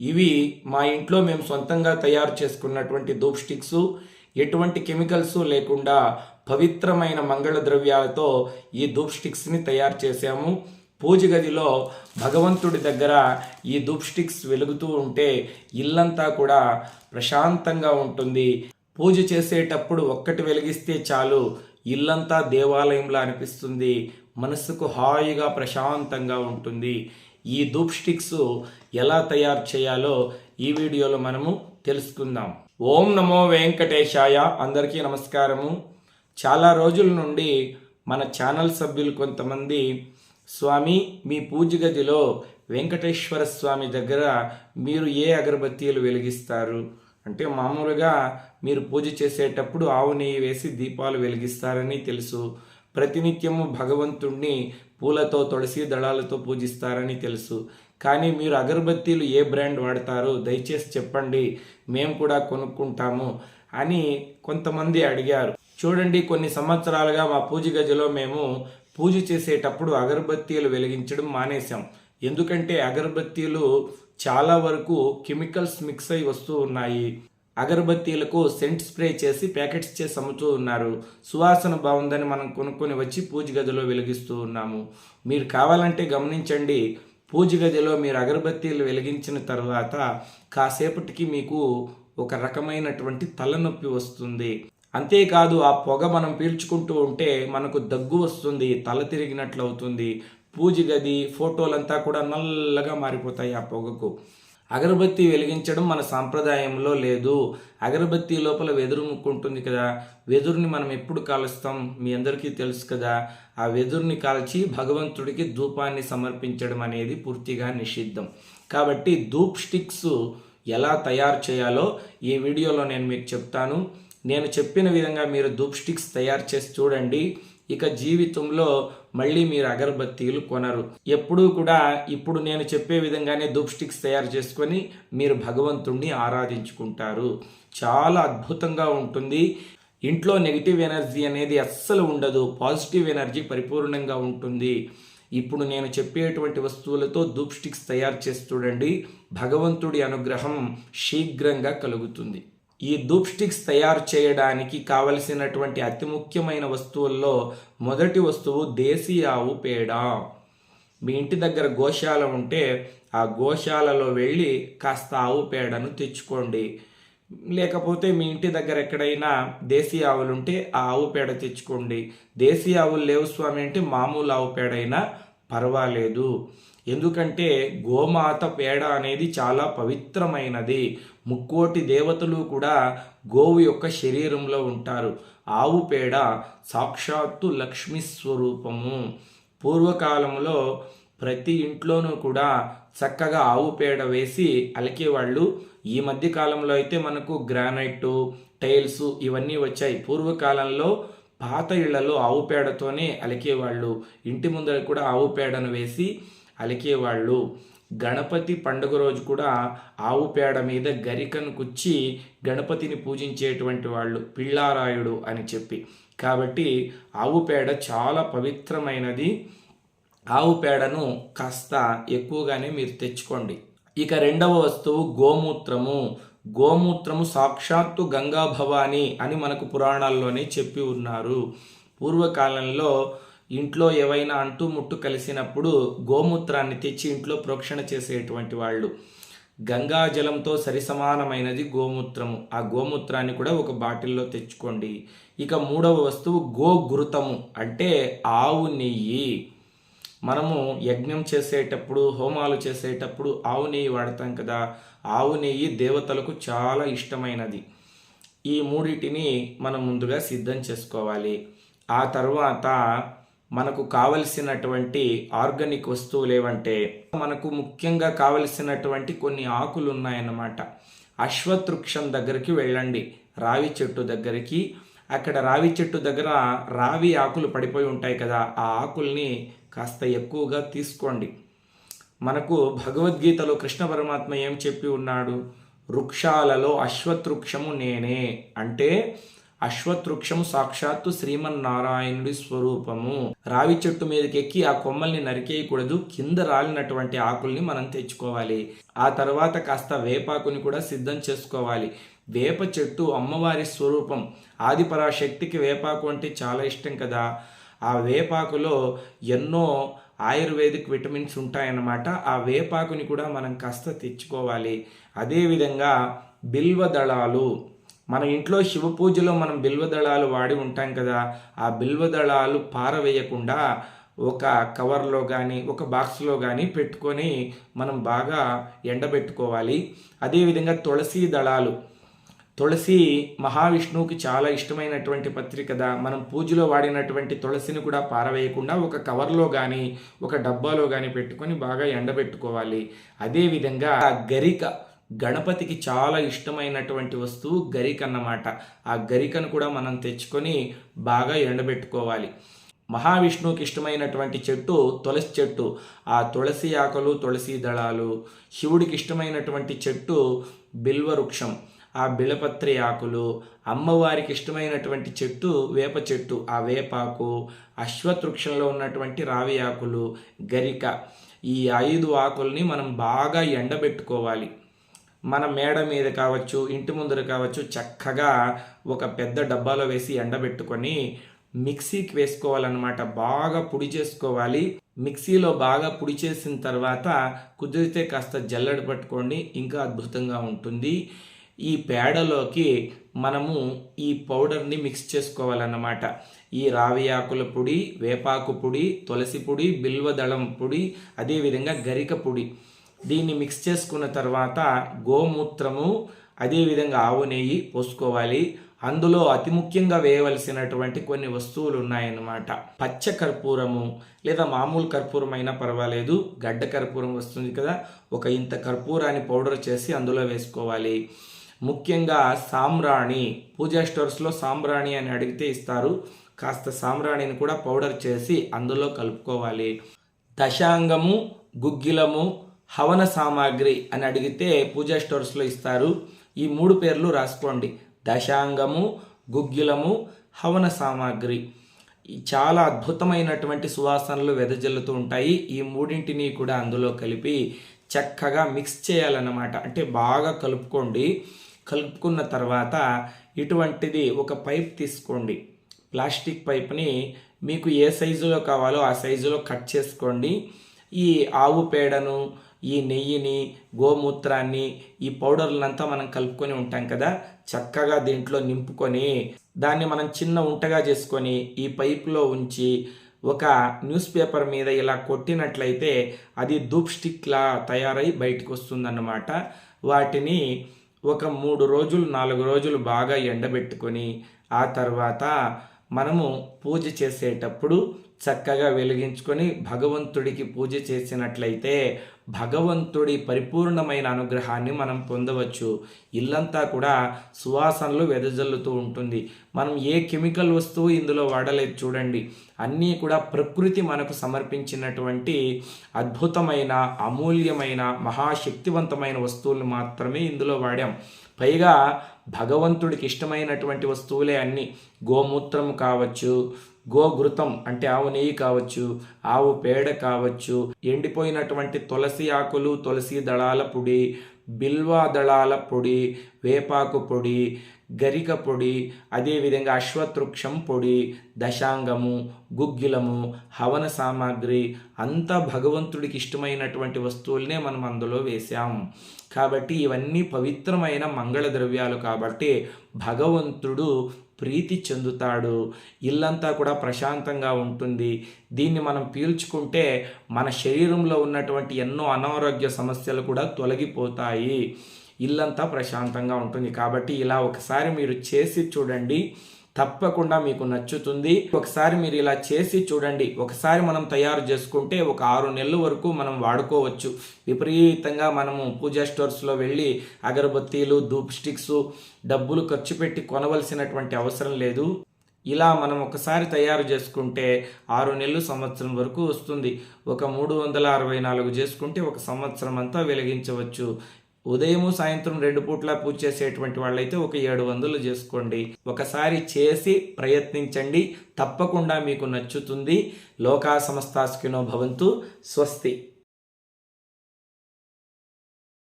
ఇవి మా ఇంట్లో మేము సొంతంగా తయారు చేసుకున్నటువంటి ధూప్ స్టిక్స్ ఎటువంటి కెమికల్స్ లేకుండా పవిత్రమైన మంగళ ద్రవ్యాలతో ఈ ధూప్ స్టిక్స్ని తయారు చేశాము. పూజ గదిలో భగవంతుడి దగ్గర ఈ ధూప్ స్టిక్స్ వెలుగుతూ ఉంటే ఇల్లంతా కూడా ప్రశాంతంగా ఉంటుంది. పూజ చేసేటప్పుడు ఒక్కటి వెలిగిస్తే చాలు ఇల్లంతా దేవాలయంలా అనిపిస్తుంది. మనసుకు హాయిగా ప్రశాంతంగా ఉంటుంది. ఈ ధూప్ స్టిక్స్ ఎలా తయారు చేయాలో ఈ వీడియోలో మనము తెలుసుకుందాం. ఓం నమో వెంకటేశాయ. అందరికీ నమస్కారము. చాలా రోజుల నుండి మన ఛానల్ సభ్యులు కొంతమంది స్వామి మీ పూజ గదిలో వెంకటేశ్వర స్వామి దగ్గర మీరు ఏ అగరబత్తీలు వెలిగిస్తారు? అంటే మామూలుగా మీరు పూజ చేసేటప్పుడు ఆవు నెయ్యి వేసి దీపాలు వెలిగిస్తారని తెలుసు. ప్రతినిత్యము భగవంతుణ్ణి పూలతో తులసి దళాలతో పూజిస్తారని తెలుసు. కానీ మీరు అగరబత్తీలు ఏ బ్రాండ్ వాడతారో దయచేసి చెప్పండి మేము కూడా కొనుక్కుంటాము అని కొంతమంది అడిగారు. చూడండి కొన్ని సంవత్సరాలుగా మా పూజ గదిలో మేము పూజ చేసేటప్పుడు అగరబత్తీలు వెలిగించడం మానేశాం. ఎందుకంటే అగరబత్తీలు చాలా వరకు కెమికల్స్ మిక్స్ అయి వస్తూ ఉన్నాయి. అగరబత్తీలకు సెంట్ స్ప్రే చేసి ప్యాకెట్స్ చేసి అమ్ముతూ ఉన్నారు. సువాసన బాగుందని మనం కొనుక్కొని వచ్చి పూజ గదిలో వెలిగిస్తూ ఉన్నాము. మీరు కావాలంటే గమనించండి పూజ గదిలో మీరు అగరబత్తీలు వెలిగించిన తర్వాత కాసేపటికి మీకు ఒక రకమైనటువంటి తలనొప్పి వస్తుంది. అంతేకాదు ఆ పొగ మనం పీల్చుకుంటూ ఉంటే మనకు దగ్గు వస్తుంది తల తిరిగినట్లు అవుతుంది. పూజ గది ఫోటోలంతా కూడా నల్లగా మారిపోతాయి ఆ పొగకు. అగరబత్తి వెలిగించడం మన సాంప్రదాయంలో లేదు. అగరబత్తి లోపల వెదురు ముక్కుంటుంది కదా. వెదురుని మనం ఎప్పుడు కాలుస్తాం? మీ అందరికీ తెలుసు కదా. ఆ వెదురుని కాల్చి భగవంతుడికి ధూపాన్ని సమర్పించడం అనేది పూర్తిగా నిషిద్ధం. కాబట్టి ధూప్ స్టిక్స్ ఎలా తయారు చేయాలో ఈ వీడియోలో నేను మీకు చెప్తాను. నేను చెప్పిన విధంగా మీరు ధూప్ స్టిక్స్ తయారు చేసి చూడండి. ఇక జీవితంలో మళ్ళీ మీరు అగరబత్తీలు కొనరు. ఎప్పుడూ కూడా ఇప్పుడు నేను చెప్పే విధంగానే ధూప్ స్టిక్స్ తయారు చేసుకొని మీరు భగవంతుణ్ణి ఆరాధించుకుంటారు. చాలా అద్భుతంగా ఉంటుంది. ఇంట్లో నెగిటివ్ ఎనర్జీ అనేది అస్సలు ఉండదు. పాజిటివ్ ఎనర్జీ పరిపూర్ణంగా ఉంటుంది. ఇప్పుడు నేను చెప్పేటువంటి వస్తువులతో ధూప్ స్టిక్స్ తయారు చేసి చూడండి. భగవంతుడి అనుగ్రహం శీఘ్రంగా కలుగుతుంది. ఈ ధూప్ స్టిక్స్ తయారు చేయడానికి కావలసినటువంటి అతి ముఖ్యమైన వస్తువుల్లో మొదటి వస్తువు దేశీయ ఆవు పేడ. మీ ఇంటి దగ్గర గోశాల ఉంటే ఆ గోశాలలో వెళ్ళి కాస్త ఆవు పేడను తెచ్చుకోండి. లేకపోతే మీ ఇంటి దగ్గర ఎక్కడైనా దేశీ ఆవులు ఉంటే ఆ ఆవు పేడ తెచ్చుకోండి. దేశీ ఆవులు లేవు స్వామి అంటే మామూలు ఆవు పేడ అయినా పర్వాలేదు. ఎందుకంటే గోమాత పేడ అనేది చాలా పవిత్రమైనది. ముక్కోటి దేవతలు కూడా గోవు యొక్క శరీరంలో ఉంటారు. ఆవు పేడ సాక్షాత్తు లక్ష్మీ స్వరూపము. పూర్వకాలంలో ప్రతి ఇంట్లోనూ కూడా చక్కగా ఆవు పేడ వేసి అలికేవాళ్ళు. ఈ మధ్య కాలంలో అయితే మనకు గ్రానైట్ టైల్స్ ఇవన్నీ వచ్చాయి. పూర్వకాలంలో పాత ఇళ్ళలో ఆవు పేడతోనే అలికేవాళ్ళు. ఇంటి ముందర కూడా ఆవు పేడను వేసి అలికేవాళ్ళు. గణపతి పండుగ రోజు కూడా ఆవు పేడ మీద గరికను కుచ్చి గణపతిని పూజించేటువంటి వాళ్ళు పిళ్ళారాయుడు అని చెప్పి. కాబట్టి ఆవు పేడ చాలా పవిత్రమైనది. ఆవు పేడను కాస్త ఎక్కువగానే మీరు తెచ్చుకోండి. ఇక రెండవ వస్తువు గోమూత్రము. గోమూత్రము సాక్షాత్తు గంగా భవాని అని మనకు పురాణాల్లోనే చెప్పి ఉన్నారు. పూర్వకాలంలో ఇంట్లో ఏవైనా అంటూ ముట్టు కలిసినప్పుడు గోమూత్రాన్ని తెచ్చి ఇంట్లో ప్రోక్షణ చేసేటువంటి వాళ్ళు. గంగా జలంతో సరిసమానమైనది గోమూత్రము. ఆ గోమూత్రాన్ని కూడా ఒక బాటిల్లో తెచ్చుకోండి. ఇక మూడవ వస్తువు గోఘృతము. అంటే ఆవు నెయ్యి. మనము యజ్ఞం చేసేటప్పుడు హోమాలు చేసేటప్పుడు ఆవు నెయ్యి వాడతాం కదా. ఆవు నెయ్యి దేవతలకు చాలా ఇష్టమైనది. ఈ మూడిటిని మనం ముందుగా సిద్ధం చేసుకోవాలి. ఆ తర్వాత మనకు కావలసినటువంటి ఆర్గానిక్ వస్తువులు ఏవంటే మనకు ముఖ్యంగా కావలసినటువంటి కొన్ని ఆకులు ఉన్నాయన్నమాట. అశ్వతృక్షం దగ్గరికి వెళ్ళండి రావి చెట్టు దగ్గరికి. అక్కడ రావి చెట్టు దగ్గర రావి ఆకులు పడిపోయి ఉంటాయి కదా ఆ ఆకుల్ని కాస్త ఎక్కువగా తీసుకోండి. మనకు భగవద్గీతలో కృష్ణ పరమాత్మ ఏం చెప్పి ఉన్నాడు? వృక్షాలలో అశ్వతృక్షము నేనే. అంటే అశ్వతృక్షం సాక్షాత్తు శ్రీమన్నారాయణుడి స్వరూపము. రావి చెట్టు మీదకి ఎక్కి ఆ కొమ్మల్ని నరికేయకూడదు. కింద రాలినటువంటి ఆకుల్ని మనం తెచ్చుకోవాలి. ఆ తర్వాత కాస్త వేపాకుని కూడా సిద్ధం చేసుకోవాలి. వేప చెట్టు అమ్మవారి స్వరూపం. ఆదిపరాశక్తికి వేపాకు అంటే చాలా ఇష్టం కదా. ఆ వేపాకులో ఎన్నో ఆయుర్వేదిక్ విటమిన్స్ ఉంటాయన్నమాట. ఆ వేపాకుని కూడా మనం కాస్త తెచ్చుకోవాలి. అదేవిధంగా బిల్వ దళాలు మన ఇంట్లో శివ పూజలో మనం బిల్వ దళాలు వాడి ఉంటాం కదా ఆ బిల్వ దళాలు పారవేయకుండా ఒక కవర్లో కానీ ఒక బాక్స్లో కానీ పెట్టుకొని మనం బాగా ఎండబెట్టుకోవాలి. అదేవిధంగా తులసి దళాలు. తులసి మహావిష్ణువుకి చాలా ఇష్టమైనటువంటి పత్రిక మనం పూజలో వాడినటువంటి తులసిని కూడా పారవేయకుండా ఒక కవర్లో కానీ ఒక డబ్బాలో కానీ పెట్టుకొని బాగా ఎండబెట్టుకోవాలి. అదేవిధంగా గరిక గణపతికి చాలా ఇష్టమైనటువంటి వస్తువు గరిక అన్నమాట. ఆ గరికను కూడా మనం తెచ్చుకొని బాగా ఎండబెట్టుకోవాలి. మహావిష్ణువుకి ఇష్టమైనటువంటి చెట్టు తులసి చెట్టు. ఆ తులసి ఆకులు తులసి దళాలు శివుడికి ఇష్టమైనటువంటి చెట్టు బిల్వవృక్షం. ఆ బిలపత్రి ఆకులు అమ్మవారికి ఇష్టమైనటువంటి చెట్టు వేప చెట్టు. ఆ వేపాకు అశ్వతృక్షంలో ఉన్నటువంటి రావి ఆకులు గరిక. ఈ ఐదు ఆకుల్ని మనం బాగా ఎండబెట్టుకోవాలి. మన మేడ మీద కావచ్చు ఇంటి ముందర కావచ్చు చక్కగా ఒక పెద్ద డబ్బాలో వేసి ఎండబెట్టుకొని మిక్సీకి వేసుకోవాలన్నమాట. బాగా పొడి చేసుకోవాలి. మిక్సీలో బాగా పొడి చేసిన తర్వాత కుదిరితే కాస్త జల్లెడ పట్టుకోండి. ఇంకా అద్భుతంగా ఉంటుంది. ఈ పేడలోకి మనము ఈ పౌడర్ని మిక్స్ చేసుకోవాలన్నమాట. ఈ రావి ఆకుల పొడి వేపాకు పొడి తులసి పొడి బిల్వదళం పొడి అదేవిధంగా గరిక పొడి. దీన్ని మిక్స్ చేసుకున్న తర్వాత గోమూత్రము అదేవిధంగా ఆవు నెయ్యి పోసుకోవాలి. అందులో అతి ముఖ్యంగా వేయవలసినటువంటి కొన్ని వస్తువులు ఉన్నాయన్నమాట. పచ్చ కర్పూరము లేదా మామూలు కర్పూరం అయినా పర్వాలేదు. గడ్డ కర్పూరం వస్తుంది కదా ఒక ఇంత కర్పూరాన్ని పౌడర్ చేసి అందులో వేసుకోవాలి. ముఖ్యంగా సాంబ్రాణి పూజా స్టోర్స్లో సాంబ్రాణి అని అడిగితే ఇస్తారు. కాస్త సాంబ్రాణిని కూడా పౌడర్ చేసి అందులో కలుపుకోవాలి. దశాంగము గుగ్గిలము హవన సామాగ్రి అని అడిగితే పూజా స్టోర్స్లో ఇస్తారు. ఈ మూడు పేర్లు రాసుకోండి. దశాంగము గుగ్గిలము హవన సామాగ్రి. చాలా అద్భుతమైనటువంటి సువాసనలు వెదజల్లుతూ ఉంటాయి. ఈ మూడింటిని కూడా అందులో కలిపి చక్కగా మిక్స్ చేయాలన్నమాట. అంటే బాగా కలుపుకోండి. కలుపుకున్న తర్వాత ఇటువంటిది ఒక పైప్ తీసుకోండి. ప్లాస్టిక్ పైప్ని మీకు ఏ సైజులో కావాలో ఆ సైజులో కట్ చేసుకోండి. ఈ ఆవు పేడను ఈ నెయ్యిని గోమూత్రాన్ని ఈ పౌడర్లంతా మనం కలుపుకొని ఉంటాం కదా చక్కగా దీంట్లో నింపుకొని దాన్ని మనం చిన్న ఉంటగా చేసుకొని ఈ పైపులో ఉంచి ఒక న్యూస్ పేపర్ మీద ఇలా కొట్టినట్లయితే అది ధూప్ స్టిక్లా తయారై బయటకు వస్తుందన్నమాట. వాటిని ఒక మూడు రోజులు నాలుగు రోజులు బాగా ఎండబెట్టుకొని ఆ తర్వాత మనము పూజ చేసేటప్పుడు చక్కగా వెలిగించుకొని భగవంతుడికి పూజ చేసినట్లయితే భగవంతుడి పరిపూర్ణమైన అనుగ్రహాన్ని మనం పొందవచ్చు. ఇల్లంతా కూడా సువాసనలు వెదజల్లుతూ ఉంటుంది. మనం ఏ కెమికల్ వస్తువు ఇందులో వాడలేదు చూడండి. అన్నీ కూడా ప్రకృతి మనకు సమర్పించినటువంటి అద్భుతమైన అమూల్యమైన మహాశక్తివంతమైన వస్తువులు మాత్రమే ఇందులో వాడాం. పైగా భగవంతుడికి ఇష్టమైనటువంటి వస్తువులే అన్ని. గోమూత్రం కావచ్చు గోఘృతం అంటే ఆవు నెయ్యి కావచ్చు ఆవు పేడ కావచ్చు ఎండిపోయినటువంటి తులసి తులసి ఆకులు తులసి దళాల పొడి బిల్వా దళాల పొడి వేపాకు పొడి గరిక పొడి అదేవిధంగా అశ్వతృక్షం పొడి దశాంగము గుగ్గిలము హవన సామాగ్రి అంతా భగవంతుడికి ఇష్టమైనటువంటి వస్తువులనే మనం అందులో వేశాం. కాబట్టి ఇవన్నీ పవిత్రమైన మంగళ ద్రవ్యాలు కాబట్టి భగవంతుడు ప్రీతి చెందుతాడు. ఇల్లంతా కూడా ప్రశాంతంగా ఉంటుంది. దీన్ని మనం పీల్చుకుంటే మన శరీరంలో ఉన్నటువంటి ఎన్నో అనారోగ్య సమస్యలు కూడా తొలగిపోతాయి. ఇల్లంతా ప్రశాంతంగా ఉంటుంది. కాబట్టి ఇలా ఒకసారి మీరు చేసి చూడండి. తప్పకుండా మీకు నచ్చుతుంది. ఒకసారి మీరు ఇలా చేసి చూడండి. ఒకసారి మనం తయారు చేసుకుంటే ఒక ఆరు నెలల వరకు మనం వాడుకోవచ్చు. విపరీతంగా మనము పూజా స్టోర్స్లో వెళ్ళి అగరబత్తీలు ధూప్ స్టిక్స్ డబ్బులు ఖర్చు పెట్టి కొనవలసినటువంటి అవసరం లేదు. ఇలా మనం ఒకసారి తయారు చేసుకుంటే ఆరు నెలలు సంవత్సరం వరకు వస్తుంది. ఒక మూడు వందల అరవై నాలుగు చేసుకుంటే ఒక సంవత్సరం అంతా వెలిగించవచ్చు. ఉదయము సాయంత్రం రెండు పూట్ల పూజ చేసేటువంటి వాళ్ళైతే ఒక ఏడు వందలు చేసుకోండి. ఒకసారి చేసి ప్రయత్నించండి. తప్పకుండా మీకు నచ్చుతుంది. లోకా సమస్తాస్కినో భవంతు. స్వస్తి.